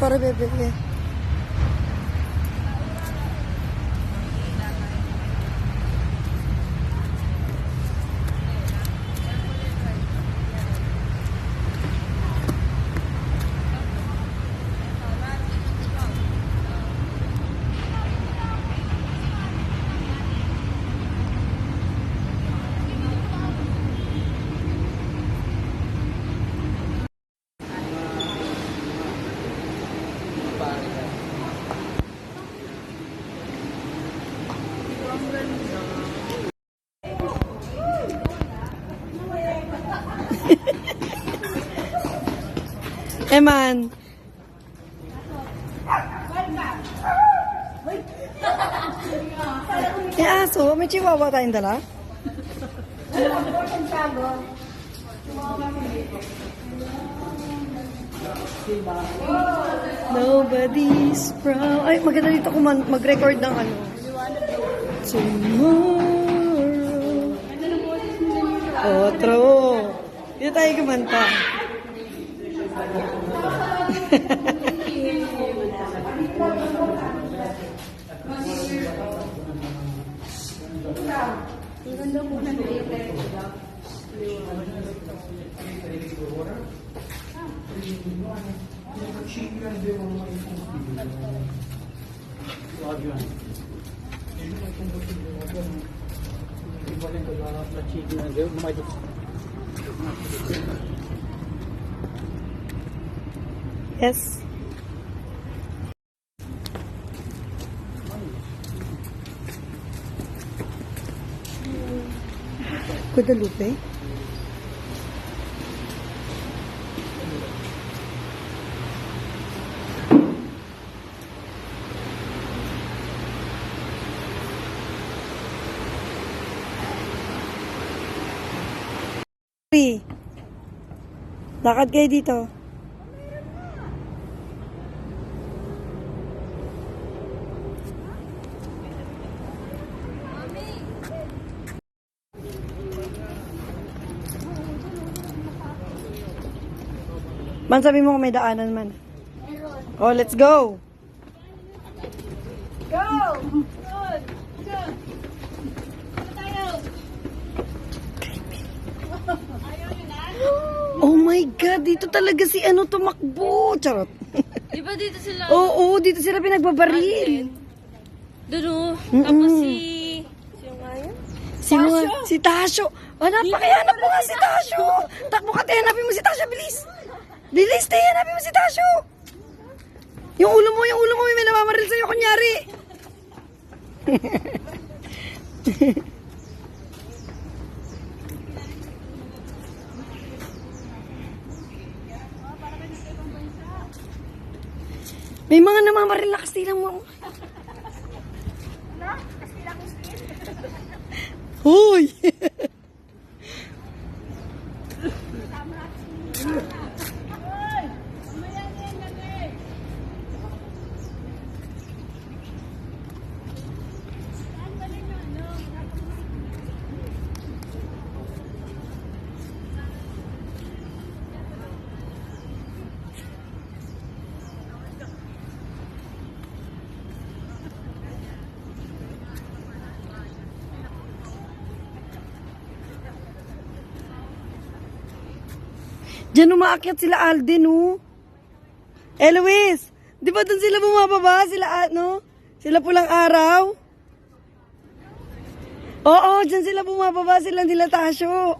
Sonra bebeği. Eman. Eh, aso, may chihuahua tayong dala? Nobody's proud. Ay, maganda dito kung mag-record ng ano. Tomorrow. Otro. Dito tayo kumanta. She guys did one way for Love you. Ibu nak keluar nak cik nak dia rumah tu. Yes. Guadalupe? Lakad kayo dito. Man, sabi mo kung may daanan man. Oh, let's go! Go! Good! Good! Ano tayo? Oh my God, dito talaga si ano tumakbo. Charot. Di ba dito sila? Oo, dito sila pinagbabaril. Doon o. Mm-mm. Tapos si... Sino nga yun? Sino nga? Si Tasyo. Hanap pa kaya hanap mo nga si Tasyo. Takbo ka, hanapin mo si Tasyo, bilis. Bilis, tayo, hanapin mo si Tasyo. Yung ulo mo, yung ulo mo, may namamaril sa'yo, kunyari. May mga namamaril na Kastila mo. Hoy! Diyan umaakyat sila Alden, oh. Eh, Luis, di ba doon sila bumababa? Sila, ano? Sila pulang araw? Oo, diyan sila bumababa. Sila nila Tasyo.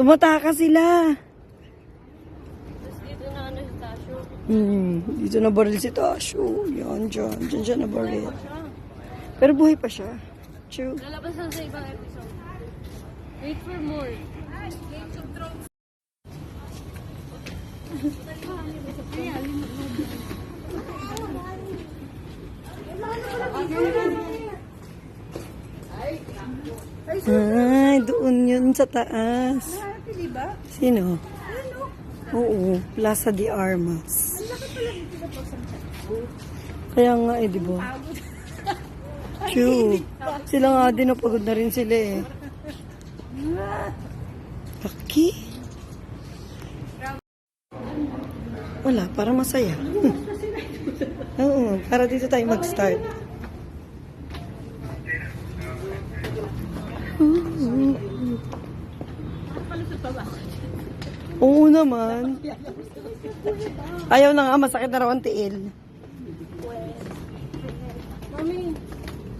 Tumataka sila. Dito na ano si Tasyo. Hmm, dito na baril si Tasyo. Yan, dyan. Dyan siya na baril. Pero buhay pa siya. True. Lalabas lang sa ibang episode. Wait for more. Ay, doon yun sa taas. Sino? Oo, Plaza de Armas. Kaya nga eh, di ba? True. Sila nga din, napagod na rin sila eh. Laki. Wala, para masaya. Oo, para dito tayo mag-start. Oo naman. Ayaw na nga, masakit na raw ang tiil. Mami,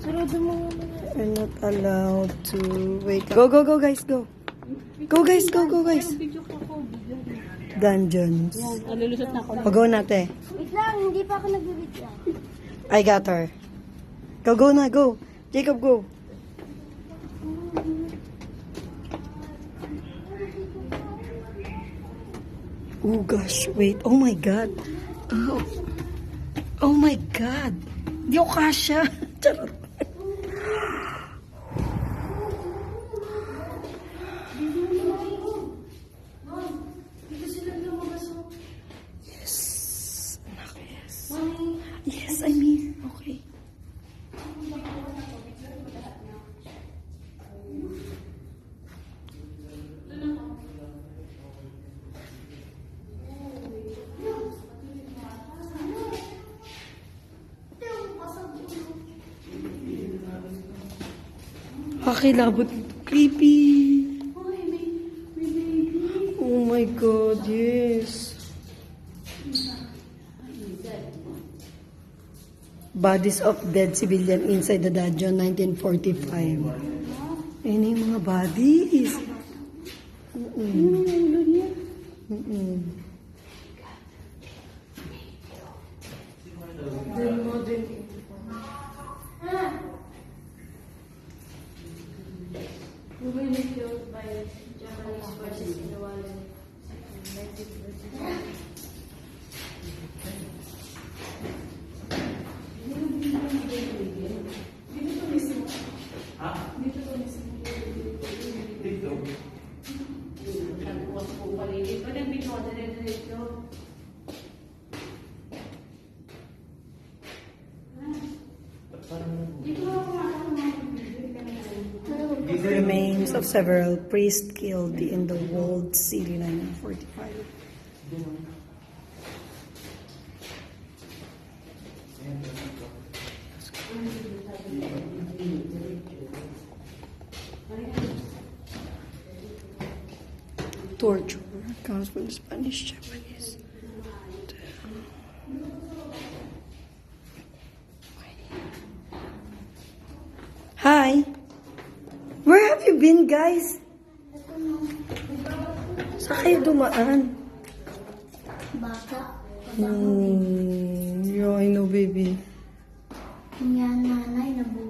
sarado mo. We're not allowed to wait. Go, go, go, guys, go. Go, guys, go, go, guys. Dungeons. Nalulusot na ako. Pag-go natin. Wait lang, hindi pa ako nag-video. I got her. Go, go na, go. Jacob, go. Oh gosh, wait. Oh my God. Oh, oh my God. Di ako kasha. Charot. Yes. Anak, yes. Yes, I mean, okay. Kakilabot. Creepy. Oh my God, yes. Bodies of dead civilian inside the dungeon, 1945. Ayun na yung mga bodies. Mm-mm. Mm-mm. mainly by Japanese forces in the of several priests killed in the walled city 1945. Torture comes from the Spanish Japanese. Hi. Have you been, guys? Saan kayo dumaan? Bata. Hmm, yeah, I know, baby. Yung nanay nabu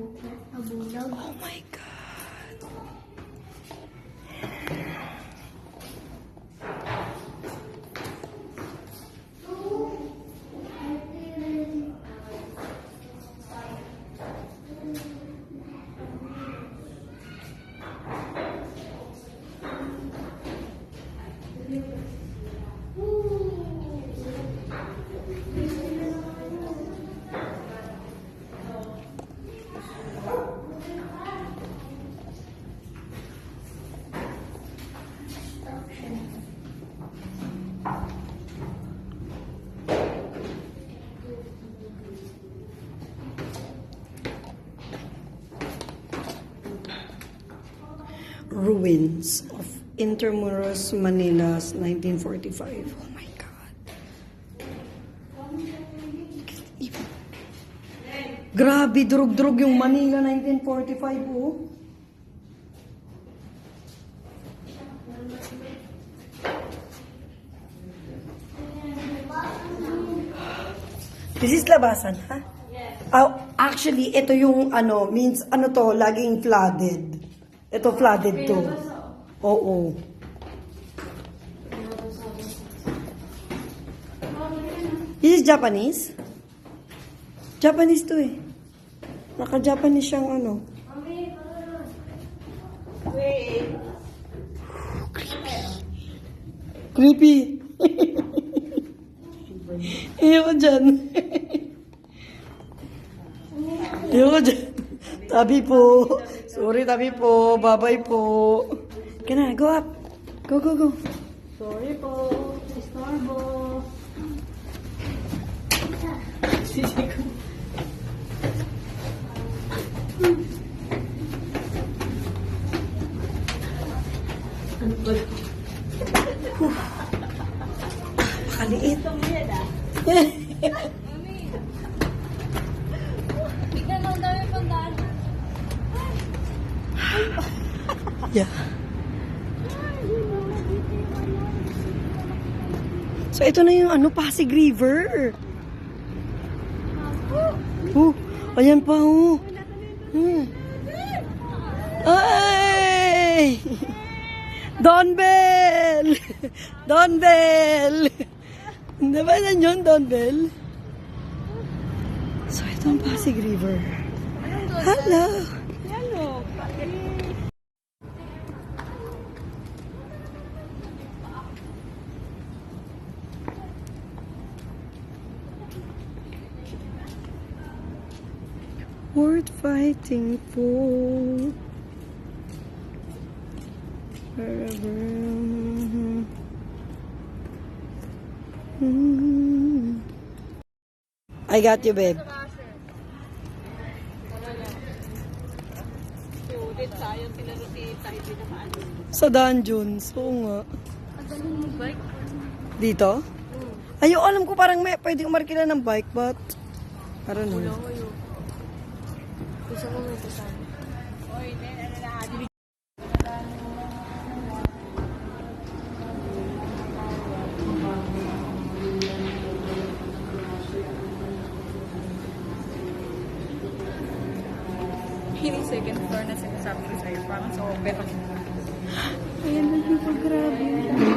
Ruins of Intermuros, Manila's 1945. Oh my God. Grabe, durug-durug yung Manila 1945, oh. This is labasan, ha? Yes. actually, ito yung ano, means ano to, laging flooded. Ito flooded to. Oo. This is Japanese? Japanese to eh. Naka-Japanese siyang ano. Creepy. Ayoko dyan. Ayoko dyan. Tabi po. Sorry, tabi po. Bye-bye po. I go up? Go, go, go. Sorry po, istorbo. Kaliit. Bigyan Yeah. So, ito na yung ano, Pasig River. Oh, ayan pa, oh. Hmm. Ay! Don Bell! Don Bell! Hindi ba yan yun, Don Bell? So, ito ang Pasig River. Hello! Worth fighting for. Forever. Mm. I got you, babe. Sa dungeons. Oo nga. Dito? Ayo, alam ko parang may pwede umarkila ng bike, but... I don't know. Gusto ko may kasama. Yung second floor na sinasabi ko sa'yo, parang sa opera. Ayan, nagpipag